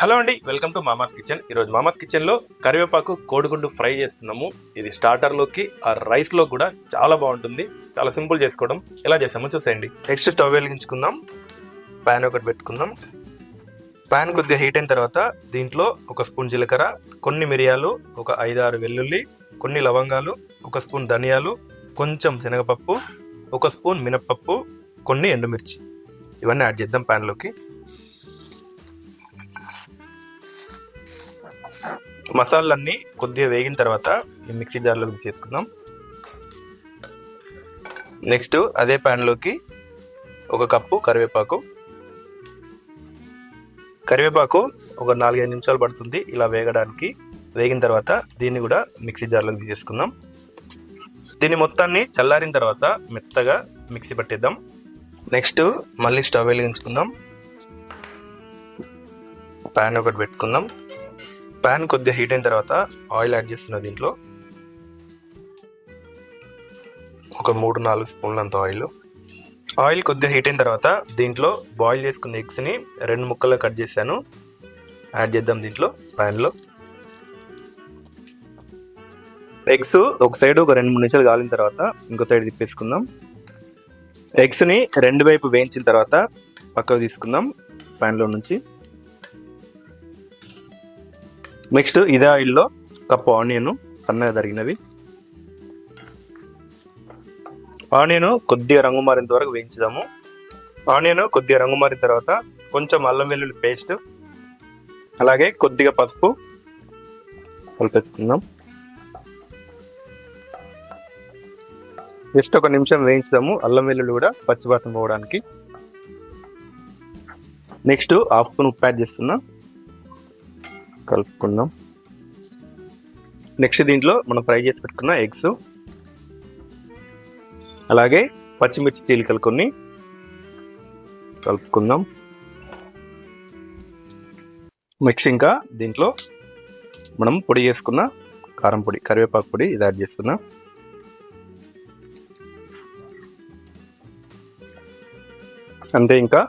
Hello అండి welcome to మామాస్ kitchen. ఈరోజు మామాస్ కిచెన్లో కరివేపాకు కోడిగుండు ఫ్రై చేస్తున్నాము. ఇది స్టార్టర్లోకి ఆ రైస్లో కూడా చాలా బాగుంటుంది. చాలా సింపుల్ చేసుకోవడం. ఎలా చేసామో చూసేయండి. నెక్స్ట్ స్టవ్ వెలిగించుకుందాం. ప్యాన్ ఒకటి పెట్టుకుందాం. ప్యాన్ కొద్దిగా హీట్ అయిన తర్వాత దీంట్లో ఒక స్పూన్ జీలకర్ర కొన్ని మిరియాలు ఒక ఐదు ఆరు వెల్లుల్లి కొన్ని లవంగాలు ఒక స్పూన్ ధనియాలు కొంచెం శనగపప్పు ఒక స్పూన్ మినప్పప్పు కొన్ని ఎండుమిర్చి. ఇవన్నీ యాడ్ చేద్దాం ప్యాన్లోకి. మసాలాలన్నీ కొద్దిగా వేగిన తర్వాత ఈ మిక్సీ జార్లోకి చేసుకుందాం నెక్స్ట్ అదే ప్యాన్లోకి ఒక కప్పు కరివేపాకు. కరివేపాకు ఒక నాలుగైదు నిమిషాలు పడుతుంది ఇలా వేగడానికి. వేగిన తర్వాత దీన్ని కూడా మిక్సీ జార్లోకి తీసేసుకుందాం. దీన్ని మొత్తాన్ని చల్లారిన తర్వాత మెత్తగా మిక్సీ పట్టేద్దాం. నెక్స్ట్ మళ్ళీ స్టవ్ వెలిగించుకుందాం. ప్యాన్ ఒకటి పెట్టుకుందాం. ప్యాన్ కొద్దిగా హీట్ అయిన తర్వాత ఆయిల్ యాడ్ చేస్తున్నా దీంట్లో. ఒక మూడు నాలుగు స్పూన్లు అంత ఆయిల్. ఆయిల్ కొద్దిగా హీట్ అయిన తర్వాత దీంట్లో బాయిల్ చేసుకున్న ఎగ్స్ని రెండు ముక్కల్లో కట్ చేశాను. యాడ్ చేద్దాం దీంట్లో ప్యాన్లో. ఎగ్స్ ఒక సైడ్ ఒక రెండు మూడు నిమిషాలు కాలిన తర్వాత ఇంకో సైడ్ తిప్పేసుకుందాం. ఎగ్స్ని రెండు వైపు వేయించిన తర్వాత పక్కకు తీసుకుందాం ప్యాన్లో నుంచి. నెక్స్ట్ ఇదే ఆయిల్లో కప్పు ఆనియన్ సన్నగా తరిగినవి. ఆనియన్ కొద్దిగా రంగు మారేంత వరకు వేయించుదాము. ఆనియన్ కొద్దిగా రంగు మారిన తర్వాత కొంచెం అల్లం వెల్లుల్లి పేస్ట్ అలాగే కొద్దిగా పసుపు కలిపేసుకుందాం. జస్ట్ ఒక నిమిషం వేయించుదాము. అల్లం వెల్లుల్లి కూడా పచ్చివాసన పోవడానికి. నెక్స్ట్ హాఫ్ స్పూన్ ఉప్పు యాడ్ చేస్తున్నాం. కలుపుకుందాం. నెక్స్ట్ దీంట్లో మనం ఫ్రై చేసి పెట్టుకున్న ఎగ్స్ అలాగే పచ్చిమిర్చి చీలికలు కొన్ని కలుపుకుందాం. నెక్స్ట్ ఇంకా దీంట్లో మనం పొడి చేసుకున్న కారం పొడి కరివేపాకు పొడి ఇది యాడ్ చేస్తున్నా. అంటే ఇంకా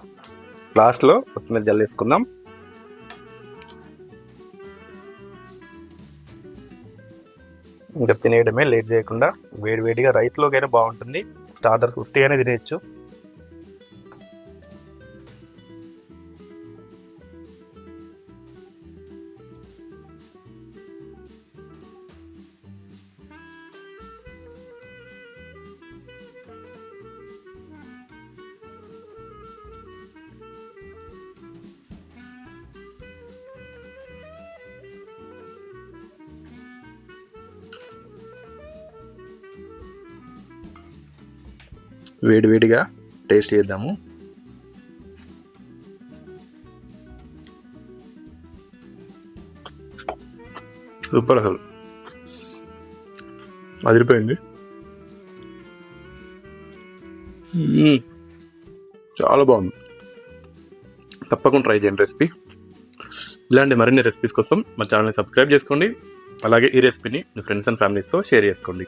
లాస్ట్లో కొత్తిమీర జల్లేసుకుందాం. ఇంకా తినేయడమే లేట్ చేయకుండా వేడి వేడిగా రైస్లోకైనా బాగుంటుంది. స్టార్టర్ ఉత్తిగానే తినేయచ్చు. వేడి వేడిగా టేస్ట్ చేద్దాము. సూపర్ అసలు. అదిరిపోయింది. చాలా బాగుంది. తప్పకుండా ట్రై చేయండి రెసిపీ. ఇలాంటి మరిన్ని రెసిపీస్ కోసం మా ఛానల్ని సబ్స్క్రైబ్ చేసుకోండి. అలాగే ఈ రెసిపీని మీ ఫ్రెండ్స్ అండ్ ఫ్యామిలీస్తో షేర్ చేసుకోండి.